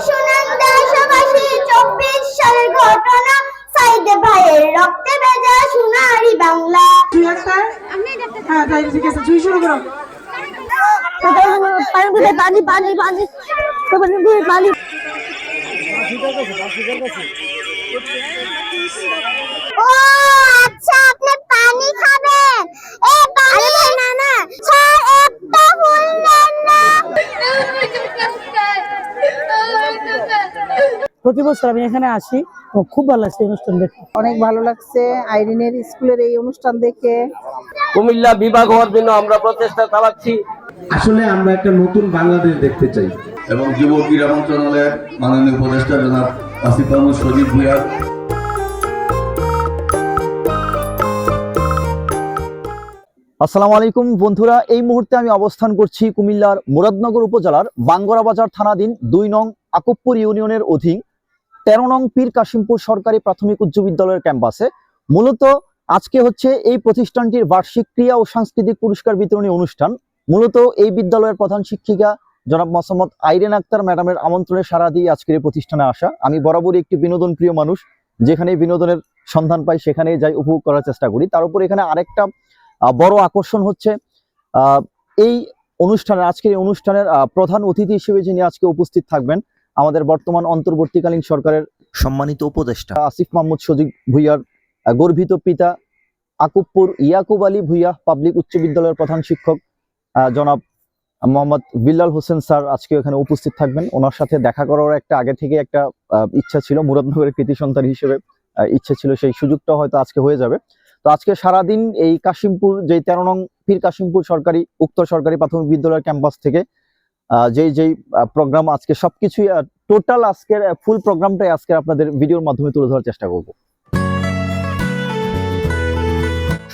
শুনেনি দেশবাসী চব্বিশ সালের ঘটনা সাইদে ভাইয়ের রক্তে ভেজা সোনারি বাংলা। হ্যাঁ তাই ঠিক আছে তুই শুরু করো। পানি পানি পানি পানি ও আচ্ছা আপনি পানি খাবেন এ পানি না না স্যার একটা ফুল দেন না প্রতি বছর আমি এখানে আসি খুব ভালো লাগছে এই অনুষ্ঠান দেখে অনেক ভালো লাগছে আইরিনের স্কুলের এই অনুষ্ঠান দেখে। কুমিল্লা বিভাগ হওয়ার জন্য আমরা প্রচেষ্টা চালাচ্ছি। আসলে আমরা একটা নতুন বাংলাদেশ দেখতে চাই। এবং যুব ক্রীড়া মন্ত্রণালয়ের মাননীয় উপদেষ্টা জনাব আসিফ আহমদ সজীব ভুইয়া আসসালামু আলাইকুম বন্ধুরা এই মুহূর্তে আমি অবস্থান করছি কুমিল্লার মুরাদনগর উপজেলার বাঙ্গরা বাজার থানাধীন দুই নং আকুবপুর ইউনিয়নের অধীন তেরো নং পীর কাশিমপুর সরকারি প্রাথমিক উচ্চ বিদ্যালয়ের ক্যাম্পাসে। মূলত আজকে হচ্ছে এই প্রতিষ্ঠানটির বার্ষিক ক্রিয়া ও সাংস্কৃতিক পুরস্কার বিতরণী অনুষ্ঠান। মূলত এই বিদ্যালয়ের প্রধান শিক্ষিকা জনাব মোহাম্মদ আইরেন আক্তার ম্যাডামের আমন্ত্রণে সারা দিয়ে আজকের এই প্রতিষ্ঠানে আসা। আমি বরাবরই একটি বিনোদন প্রিয় মানুষ, যেখানে বিনোদনের সন্ধান পাই সেখানে যাই, উপভোগ করার চেষ্টা করি। তার উপর এখানে আরেকটা বড় আকর্ষণ হচ্ছে এই অনুষ্ঠানের, আজকের এই অনুষ্ঠানের প্রধান অতিথি হিসেবে যিনি আজকে উপস্থিত থাকবেন আমাদের বর্তমান অন্তর্বর্তীকালীন সরকারের সম্মানিত উপদেষ্টা। আসিফ মাহমুদ সজিব ভুইয়ার গর্বিত পিতা আকুবপুর ইয়াকুব আলী ভুইয়া পাবলিক উচ্চ বিদ্যালয়ের প্রধান শিক্ষক জনাব মোহাম্মদ বিল্লাল হোসেন স্যার আজকে এখানে উপস্থিত থাকবেন। ওনার সাথে দেখা করার একটা আগে থেকে একটা ইচ্ছা ছিল মুরাদনগরের কৃতি সন্তান হিসেবে ইচ্ছা ছিল সেই সুযোগটা হয়তো আজকে হয়ে যাবে। তো আজকে সারাদিন এই কাশিমপুর যে তেরো নং পীর কাশিমপুর সরকারি উক্ত সরকারি প্রাথমিক বিদ্যালয়ের ক্যাম্পাস থেকে যেই যেই প্রোগ্রাম আজকে সবকিছুই টোটাল আজকের ফুল প্রোগ্রামটাই আজকে আপনাদের ভিডিওর মাধ্যমে তুলে ধরার চেষ্টা করব।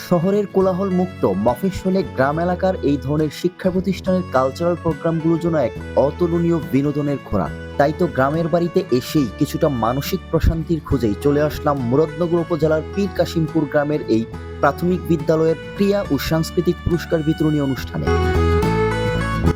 শহরের কোলাহল মুক্ত মফস্বলে গ্রাম এলাকার এই ধরনের শিক্ষা প্রতিষ্ঠানের কালচারাল প্রোগ্রামগুলোর যেন এক অতুলনীয় বিনোদনের খোরাক। তাই তো গ্রামের বাড়িতে এসেই কিছুটা মানসিক প্রশান্তির খোঁজেই চলে আসলাম মুরাদনগর উপজেলার পীর কাশিমপুর গ্রামের এই প্রাথমিক বিদ্যালয়ের ক্রিয়া ও সাংস্কৃতিক পুরস্কার বিতরণী অনুষ্ঠানে।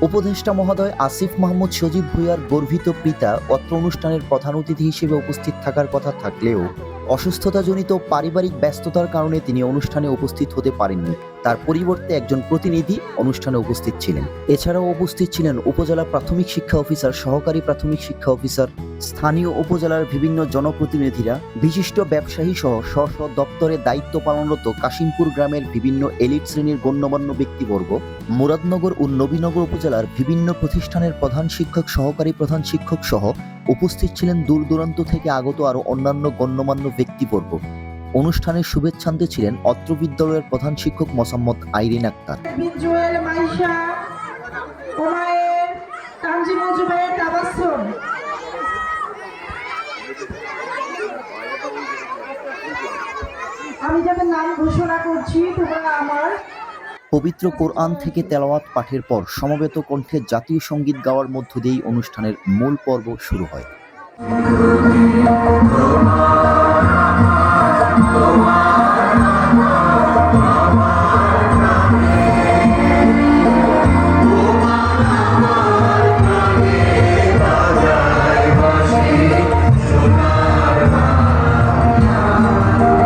উপদেষ্টা মহোদয় আসিফ মাহমুদ সজীব ভুইয়ার গর্ভিত পিতা অত্র অনুষ্ঠানের প্রধান অতিথি হিসেবে উপস্থিত থাকার কথা থাকলেও অসুস্থতাজনিত পারিবারিক ব্যস্ততার কারণে তিনি অনুষ্ঠানে উপস্থিত হতে পারেননি। তার পরিবর্তে একজন প্রতিনিধি অনুষ্ঠানে উপস্থিত ছিলেন। এছাড়াও উপস্থিত ছিলেন উপজেলা প্রাথমিক শিক্ষা অফিসার, সহকারী প্রাথমিক শিক্ষা অফিসার, স্থানীয় উপজেলার বিভিন্ন জনপ্রতিনিধিরা, বিশিষ্ট ব্যবসায়ী সহ স্ব স্ব দপ্তরে দায়িত্ব পালনরত কাশিমপুর গ্রামের বিভিন্ন এলিট শ্রেণির গণ্যমান্য ব্যক্তিবর্গ, মুরাদনগর ও নবীনগর উপজেলার বিভিন্ন প্রতিষ্ঠানের প্রধান শিক্ষক, সহকারী প্রধান শিক্ষক সহ উপস্থিত ছিলেন দূর দূরান্ত থেকে আগত আরও অন্যান্য গণ্যমান্য ব্যক্তিবর্গ। অনুষ্ঠানে শুভেচ্ছান্তে ছিলেন অত্র বিদ্যালয়ের প্রধান শিক্ষক মোসাম্মদ আইরিন আক্তার। জুয়েল মাইশা হুমায়ের তানজিমুল জুবাইর তাবাসসুম। আমি যাদের নাম ঘোষণা করছি তোমরা আমার পবিত্র কোরআন থেকে তেলাওয়াত পাঠের পর সমবেত কণ্ঠে জাতীয় সংগীত গাওয়ার মধ্য দিয়েই অনুষ্ঠানের মূল পর্ব শুরু হয়।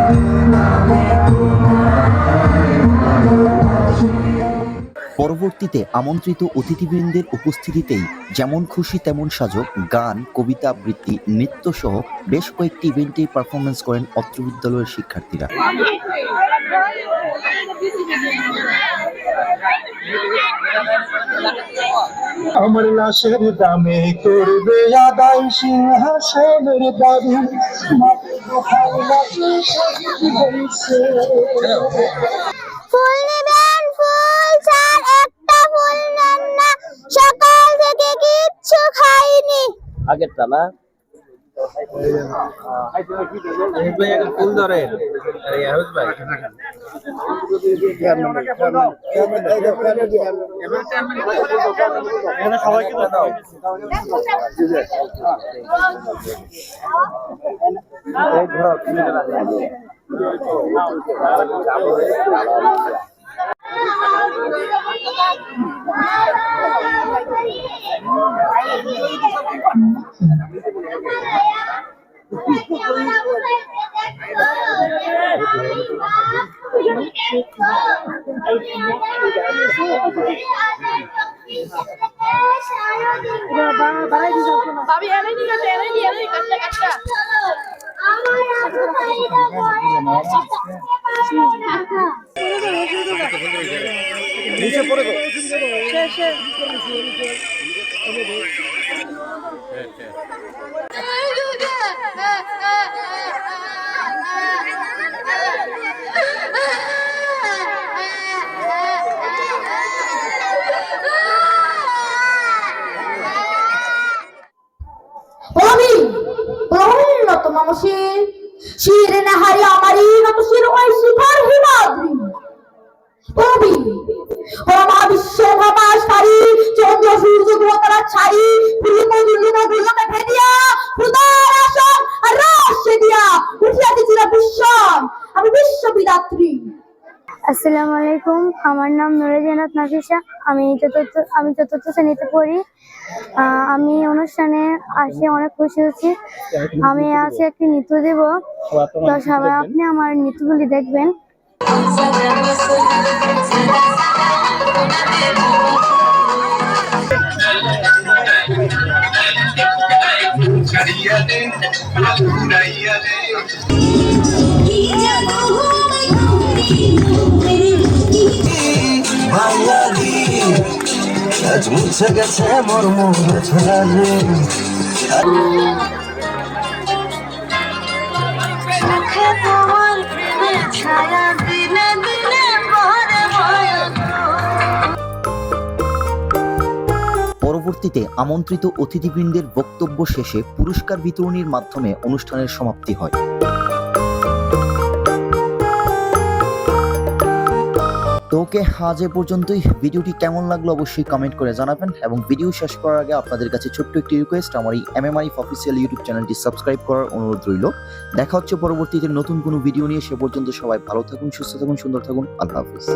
Assalamualaikum পরবর্তীতে আমন্ত্রিত অতিথিবৃন্দের উপস্থিতিতেই যেমন খুশি তেমন সাজক গান কবিতা আবৃত্তি নৃত্য সহ বেশ কয়েকটি ইভেন্টে পারফরমেন্স করেন অত্র বিদ্যালয়ের শিক্ষার্থীরা আমার লাশের দামে করবে আদায় সিংহাসনের দাবি। ফুল নেবেন ফুল স্যার একটা ফুল নেন না সকাল থেকে কিচ্ছু খাইনি। আগেরটা না? ফুল ধরে ভাই আমি প্রহ্লত মামসির শিরে নাহারি আমারি নিচে পড়ে গো আমি প্রহল্লত মামসি শির কবি চন্দ্র সূর্য গ্রহ তারা ছাড়ি ভেদিয়া আসন চিরা বিশ্বম আমি বিশ্ব আসসালামু আলাইকুম আমার নাম নুরজানাত নাফিসা। আমি চতুর্থ আমি চতুর্থ শ্রেণীতে পড়ি। আহ, আমি অনুষ্ঠানে আসে অনেক খুশি হচ্ছি। আমি আজকে একটি নৃত্য দেব। তো সবাই আপনি আমার নৃত্যগুলি দেখবেন। গেছে মোর পরবর্তীতে আমন্ত্রিত অতিথিবৃন্দের বক্তব্য শেষে পুরস্কার বিতরণীর মাধ্যমে অনুষ্ঠানের সমাপ্তি হয়। তো ওকে আজ এ পর্যন্তই। ভিডিওটি কেমন লাগল অবশ্যই কমেন্ট করে জানাবেন এবং ভিডিও শেষ করার আগে আপনাদের কাছে ছোট্ট একটি রিকোয়েস্ট আমার এই এমএমআই অফিসিয়াল ইউটিউব চ্যানেলটি সাবস্ক্রাইব করার অনুরোধ রইল। দেখা হচ্ছে পরবর্তীতে নতুন কোনো ভিডিও নিয়ে, সে পর্যন্ত সবাই ভালো থাকুন, সুস্থ থাকুন, সুন্দর থাকুন, আল্লাহ হাফিজ।